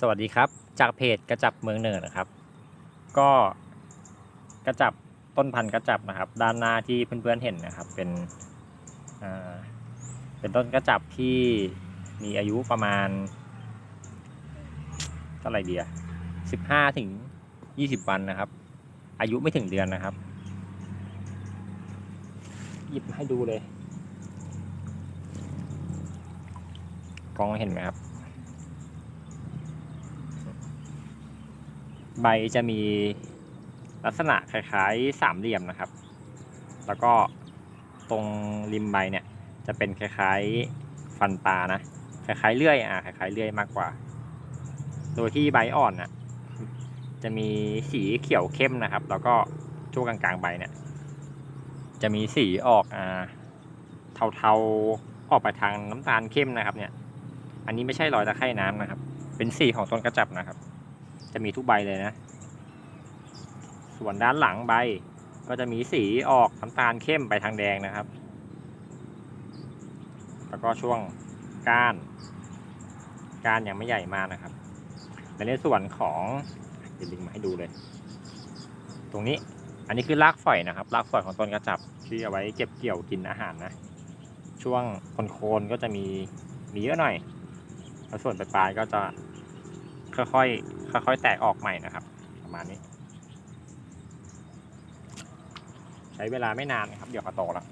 สวัสดีครับ จากเพจกระจับเมืองเนินนะครับ ก็กระจับต้นพันธุ์กระจับนะครับ ด้านหน้าที่เพื่อนๆเห็นนะครับ เป็นเป็นต้นกระจับที่มีอายุประมาณเท่าไหร่เดียสิบห้าถึงยี่สิบวันนะครับ อายุไม่ถึงเดือนนะครับ หยิบมาให้ดูเลยกล้องเห็นไหมครับ ใบจะมีลักษณะคล้ายๆสามเหลี่ยมนะครับ แล้วก็ตรงริมใบเนี่ยจะเป็นคล้ายๆฟันปลานะ คล้ายๆเลื่อยอะคล้ายๆเลื่อยมากกว่า โดยที่ใบอ่อนน่ะจะมีสีเขียวเข้มนะครับ แล้วก็ช่วงกลางๆใบเนี่ยจะมีสีออกอ่าเทาๆออกไปทางน้ำตาลเข้มนะครับเนี่ย อันนี้ไม่ใช่รอยตะไคร่น้ำนะครับ เป็นสีของต้นกระจับนะครับ จะมีทุกใบเลยนะ ส่วนด้านหลังใบ ก็จะมีสีออกน้ำตาลเข้มไปทางแดงนะครับ แล้วก็ช่วงก้าน ก้านยังไม่ใหญ่มากนะครับและในส่วนของเดี๋ยวลิงมาให้ดูเลย ตรงนี้อันนี้คือรากฝอยนะครับรากฝอยของต้นกระจับที่เอาไว้เก็บเกี่ยวกินอาหารนะ ช่วงโคนๆก็จะมีมีเยอะหน่อยแล้วส่วนปลายๆก็จะค่อยๆ ค่อยๆแตกออกใหม่นะครับ ประมาณนี้ ใช้เวลาไม่นานนะครับ เดี๋ยวก็โตแล้ว